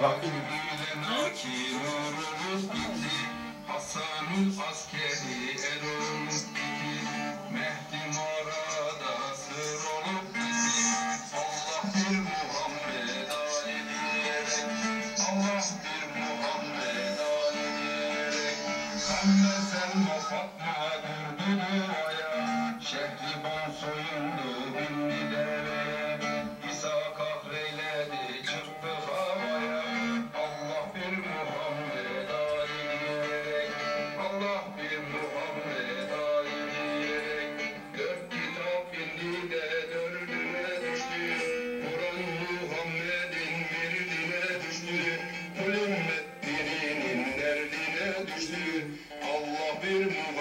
Marco Allah bir muhabbet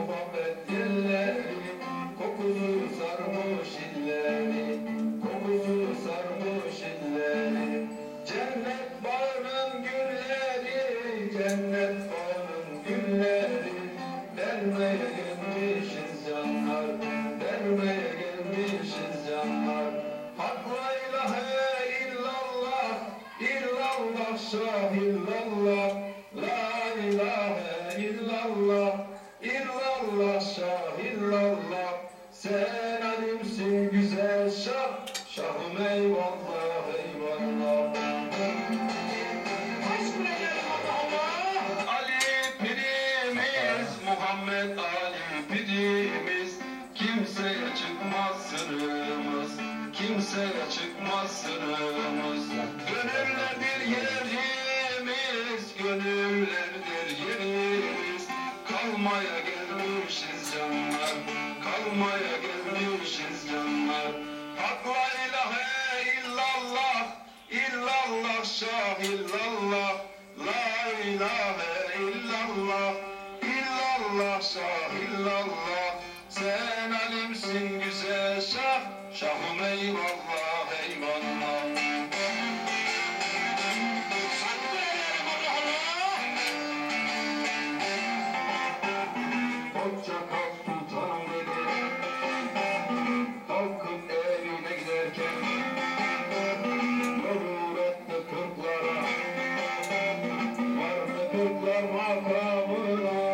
about that. they want. illallah La ilahe illallah İllallah şah illallah. Sen alimsin güzel şah Şahım eyvallah. Mustafa makamına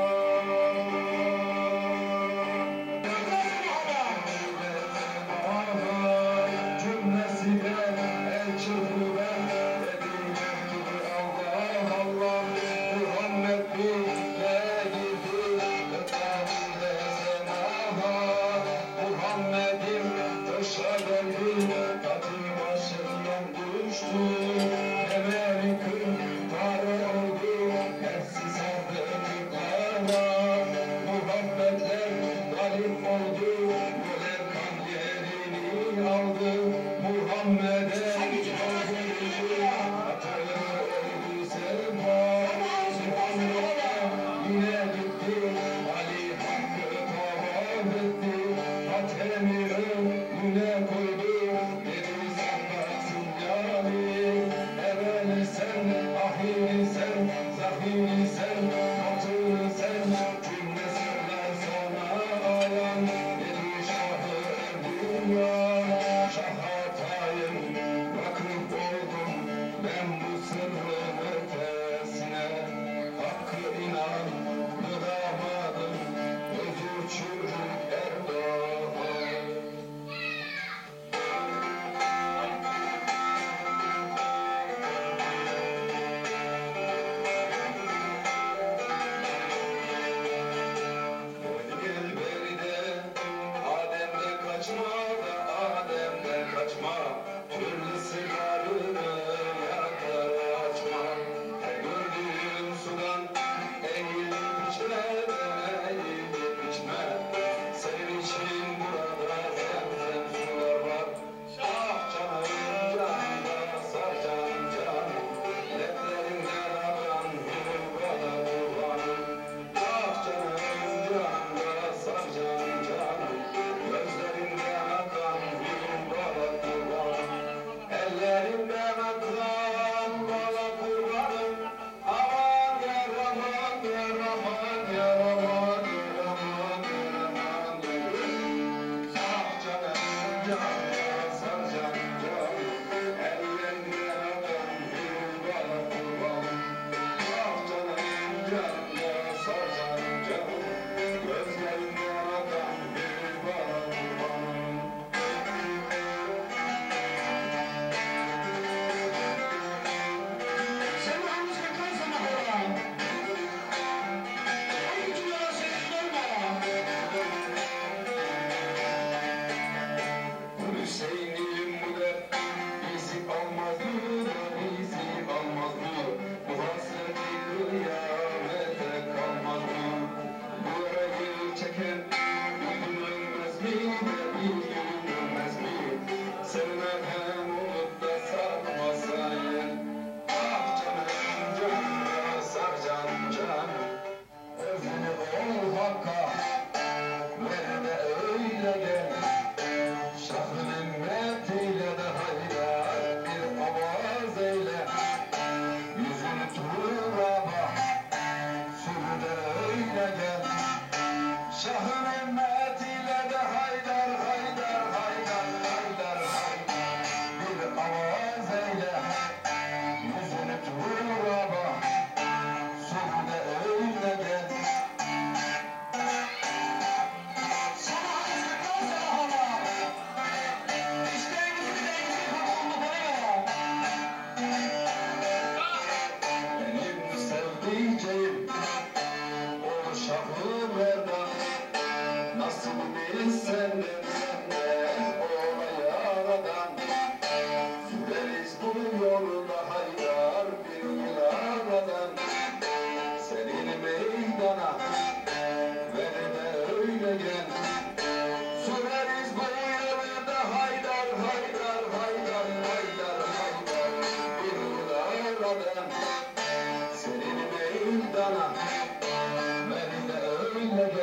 Thank you.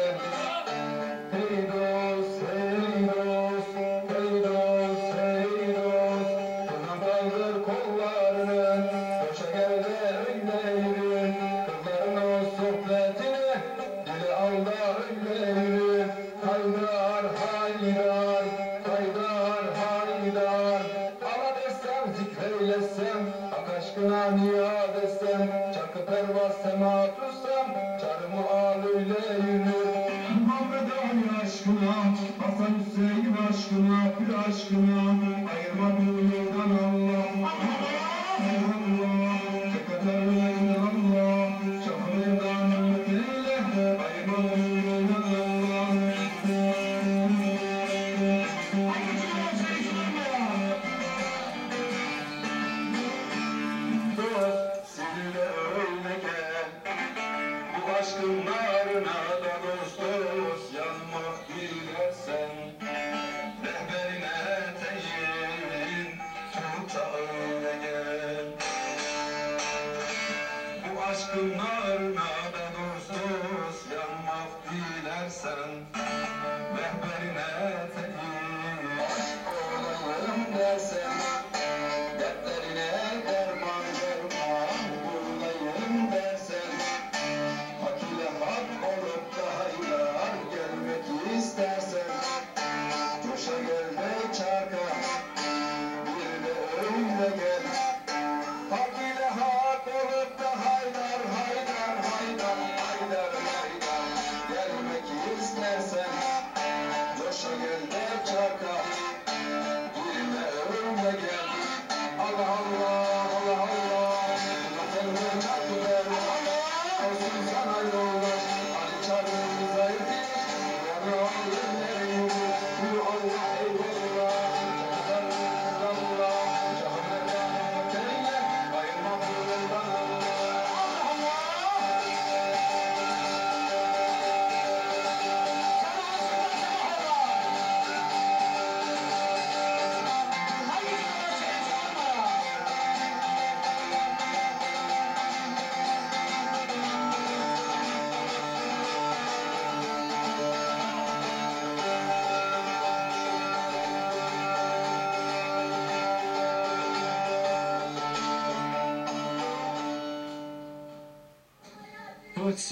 Aşkına,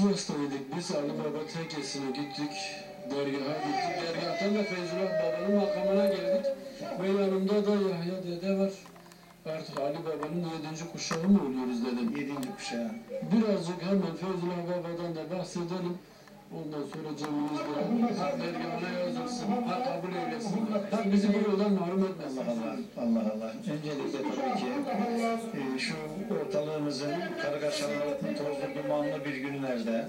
Sivas'taydık biz Ali Baba Tekkesi'ne gittik. Dergaha gittik. Dergahtan da Feyzullah Baba'nın makamına geldik. Ve yanımda da Yahya dede var. Artık Ali Baba'nın yedinci kuşağı mı oluyoruz dedim. Yedinci kuşağı. Birazcık hemen Feyzullah Baba'dan da bahsedelim. Ondan sonra hak dergahına yazılsın, hak kabul eylesin, hak bizi bu yoldan mahrum etmesin. Allah Allah, Allah Allah. Öncelikle tabii ki e, şu ortalığımızın kargaşalı, tozlu, dumanlı bir günlerde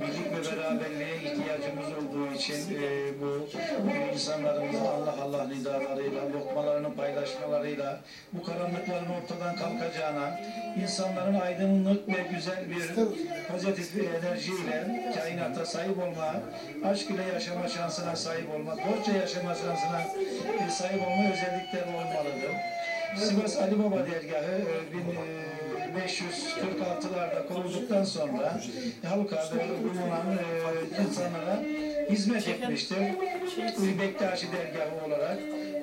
birlik ve beraberliğe ihtiyacımız olduğu için e, bu insanlarımızın Allah Allah nidalarıyla, lokmalarını paylaşmalarıyla bu karanlıkların ortadan kalkacağına, insanların aydınlık ve güzel bir pozitif bir enerjiyle kainata sahip olma, aşk ile yaşama şansına sahip olma, dostça yaşama şansına e, sahip olma özellikleri olmalıdır. Sivas Ali Baba dergahı e, 1546'larda kurulduktan sonra halka ve bulunan e, insanlara hizmet etmiştir. Bektaşi dergahı olarak.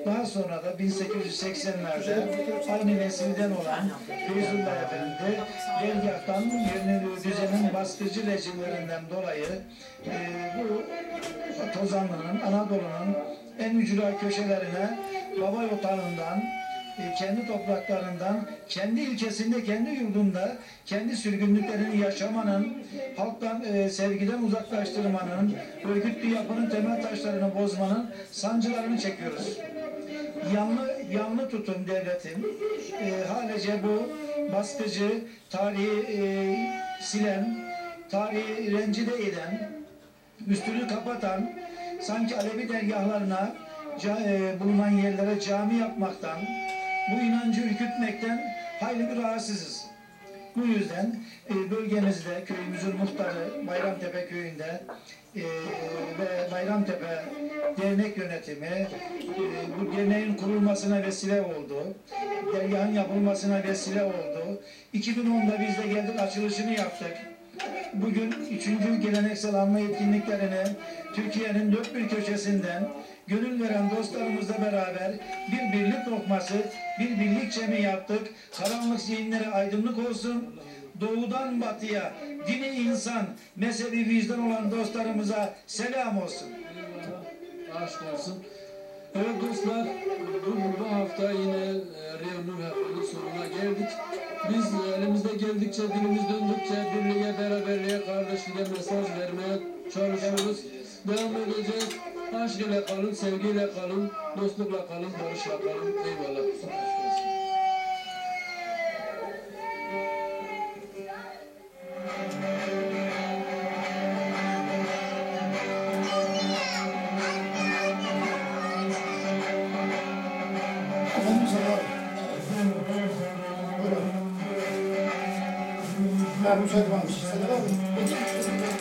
Daha sonra da 1880'lerde aynı nesilden olan Feyzullah Efendi dergahtan yeni düzenin baskıcı rejimlerinden dolayı e, bu Tozanlı'nın, Anadolu'nun en ücra köşelerine baba yotağından kendi topraklarından, kendi ilçesinde, kendi yurdunda, kendi sürgünlüklerini yaşamanın, halktan e, sevgiden uzaklaştırmanın, örgütlü yapının temel taşlarını bozmanın sancılarını çekiyoruz. Yanlı, yanlı tutum devletin, e, halece bu baskıcı, tarihi e, silen, tarihi rencide eden, üstünü kapatan, sanki Alevi dergahlarına e, bulunan yerlere cami yapmaktan, bu inancı ürkütmekten hayli bir rahatsızız. Bu yüzden e, bölgemizde köyümüzün muhtarı Bayramtepe köyünde e, ve Bayramtepe dernek yönetimi e, bu derneğin kurulmasına vesile oldu. Dergahın yapılmasına vesile oldu. 2010'da biz de geldik açılışını yaptık. Bugün 3. geleneksel anma etkinliklerini Türkiye'nin dört bir köşesinden gönül veren dostlarımızla beraber bir birlik lokması, bir birlik cemi yaptık. Karanlık zihinlere aydınlık olsun. Doğudan batıya, dini insan, mezhebi vicdan olan dostlarımıza selam olsun. Aşk olsun. Evet dostlar, bu, bu hafta yine e, Nur Hakkı'nın sonuna geldik. Biz elimizde geldikçe, dilimiz döndükçe birliğe, beraberliğe, kardeşliğe mesaj vermeye çalışıyoruz. Devam edeceğiz. Aşk ile kalın, sevgiyle kalın, dostlukla kalın, barışla kalın. Eyvallah. Buyurun. Ben müsaade varmış. Sen de var mı?